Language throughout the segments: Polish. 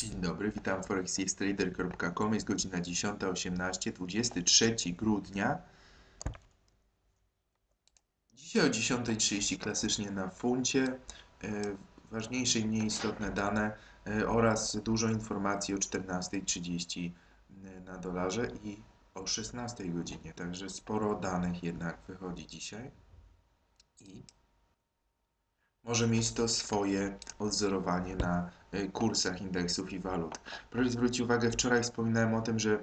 Dzień dobry, witam w forextrader.com. Jest godzina 10.18, 23 grudnia. Dzisiaj o 10.30 klasycznie na funcie. e, Ważniejsze i mniej istotne dane e, oraz dużo informacji o 14.30 na dolarze i o 16.00 godzinie. Także sporo danych jednak wychodzi dzisiaj. I może mieć to swoje odzorowanie na kursach indeksów i walut. Proszę zwrócić uwagę, wczoraj wspominałem o tym, że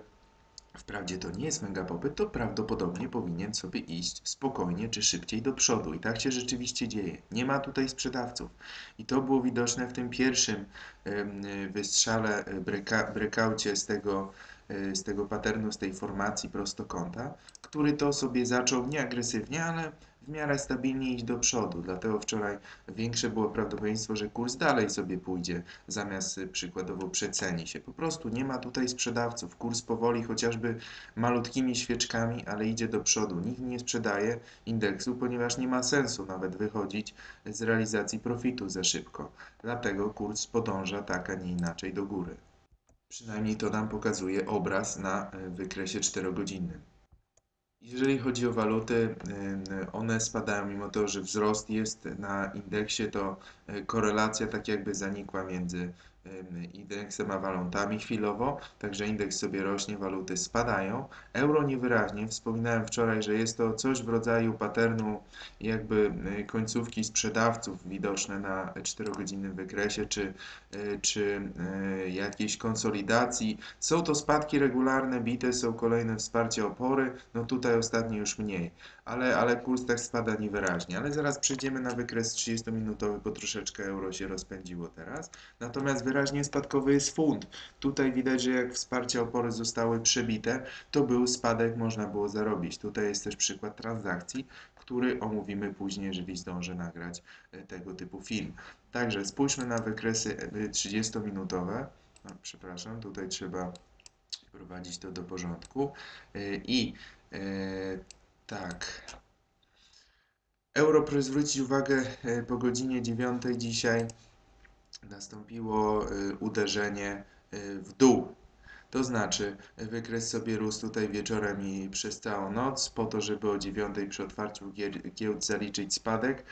wprawdzie to nie jest mega popyt, to prawdopodobnie powinien sobie iść spokojnie czy szybciej do przodu. I tak się rzeczywiście dzieje. Nie ma tutaj sprzedawców. I to było widoczne w tym pierwszym ym, y, wystrzale, y, breaka, breakoucie z tego, y, z tego paternu, z tej formacji prostokąta, który to sobie zaczął nie agresywnie, ale w miarę stabilnie iść do przodu. Dlatego wczoraj większe było prawdopodobieństwo, że kurs dalej sobie pójdzie, zamiast przykładowo przeceni się. Po prostu nie ma tutaj sprzedawców. Kurs powoli, chociażby malutkimi świeczkami, ale idzie do przodu. Nikt nie sprzedaje indeksu, ponieważ nie ma sensu nawet wychodzić z realizacji profitu za szybko. Dlatego kurs podąża tak, a nie inaczej do góry. Przynajmniej to nam pokazuje obraz na y, wykresie 4-godzinnym. Jeżeli chodzi o waluty, one spadają, mimo to, że wzrost jest na indeksie, to y, korelacja tak jakby zanikła między indeksem a walutami chwilowo, także indeks sobie rośnie, waluty spadają. Euro niewyraźnie, wspominałem wczoraj, że jest to coś w rodzaju paternu jakby końcówki sprzedawców widoczne na 4-godzinnym wykresie, czy, czy jakiejś konsolidacji. Są to spadki regularne, bite są kolejne wsparcie opory, no tutaj ostatnio już mniej, ale, ale kurs tak spada niewyraźnie. Ale zaraz przejdziemy na wykres 30-minutowy, bo troszeczkę euro się rozpędziło teraz. Natomiast wyraźnie spadkowy jest funt. Tutaj widać, że jak wsparcia opory zostały przebite, to był spadek, można było zarobić. Tutaj jest też przykład transakcji, który omówimy później, jeżeli zdążę nagrać e, tego typu film. Także spójrzmy na wykresy 30-minutowe. No, przepraszam, tutaj trzeba prowadzić to do porządku. E, I e, tak. Euro, proszę zwrócić uwagę, e, po godzinie 9 dzisiaj nastąpiło e, uderzenie e, w dół. To znaczy, wykres sobie rósł tutaj wieczorem i przez całą noc, po to, żeby o 9 przy otwarciu giełd zaliczyć spadek.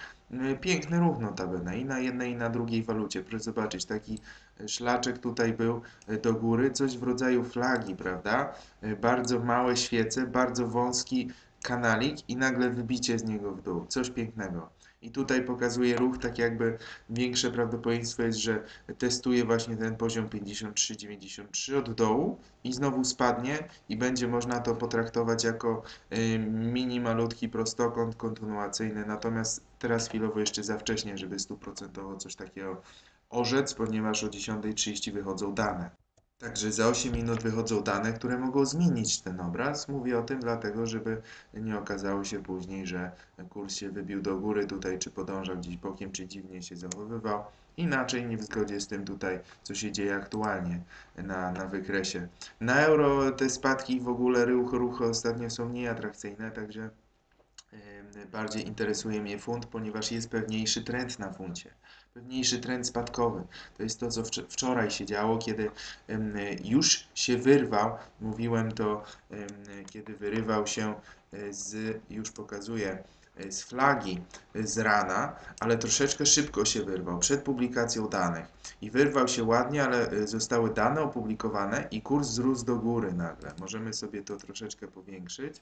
Piękny ruch notabene i na jednej i na drugiej walucie. Proszę zobaczyć, taki szlaczek tutaj był do góry, coś w rodzaju flagi, prawda? Bardzo małe świece, bardzo wąski kanalik i nagle wybicie z niego w dół. Coś pięknego. I tutaj pokazuje ruch, tak jakby większe prawdopodobieństwo jest, że testuje właśnie ten poziom 53-93 od dołu i znowu spadnie i będzie można to potraktować jako y, mini malutki prostokąt kontynuacyjny. Natomiast teraz chwilowo jeszcze za wcześnie, żeby stuprocentowo coś takiego orzec, ponieważ o 10.30 wychodzą dane. Także za 8 minut wychodzą dane, które mogą zmienić ten obraz. Mówię o tym dlatego, żeby nie okazało się później, że kurs się wybił do góry tutaj, czy podążał gdzieś bokiem, czy dziwnie się zachowywał. Inaczej, nie w zgodzie z tym tutaj, co się dzieje aktualnie na, na wykresie. Na euro te spadki w ogóle ruchy, ruchy ostatnio są mniej atrakcyjne, także bardziej interesuje mnie funt, ponieważ jest pewniejszy trend na funcie. Pewniejszy trend spadkowy. To jest to, co wcz- wczoraj się działo, kiedy już się wyrwał, mówiłem to, kiedy wyrywał się e, z, już pokazuję, e, z flagi e, z rana, ale troszeczkę szybko się wyrwał przed publikacją danych. I wyrwał się ładnie, ale zostały dane opublikowane i kurs wzrósł do góry nagle. Możemy sobie to troszeczkę powiększyć.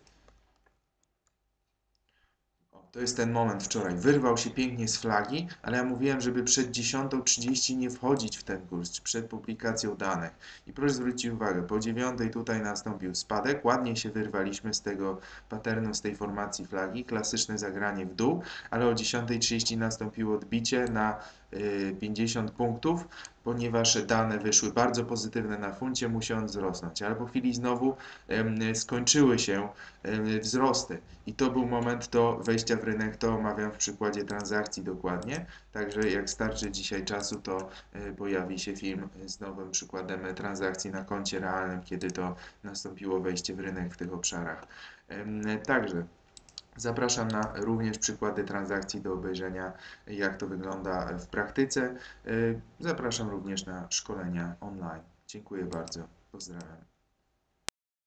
To jest ten moment wczoraj. Wyrwał się pięknie z flagi, ale ja mówiłem, żeby przed 10.30 nie wchodzić w ten kurs, przed publikacją danych. I proszę zwrócić uwagę, po 9 tutaj nastąpił spadek, ładnie się wyrwaliśmy z tego paternu, z tej formacji flagi, klasyczne zagranie w dół, ale o 10.30 nastąpiło odbicie na y, 50 punktów, ponieważ dane wyszły bardzo pozytywne na funcie, musi on wzrosnąć, ale po chwili znowu skończyły się wzrosty. I to był moment do wejścia w rynek, to omawiam w przykładzie transakcji dokładnie, także jak starczy dzisiaj czasu, to e, pojawi się film z nowym przykładem transakcji na koncie realnym, kiedy to nastąpiło wejście w rynek w tych obszarach. Także Zapraszam na również przykłady transakcji do obejrzenia, jak to wygląda w praktyce. Y, Zapraszam również na szkolenia online. Dziękuję bardzo. Pozdrawiam.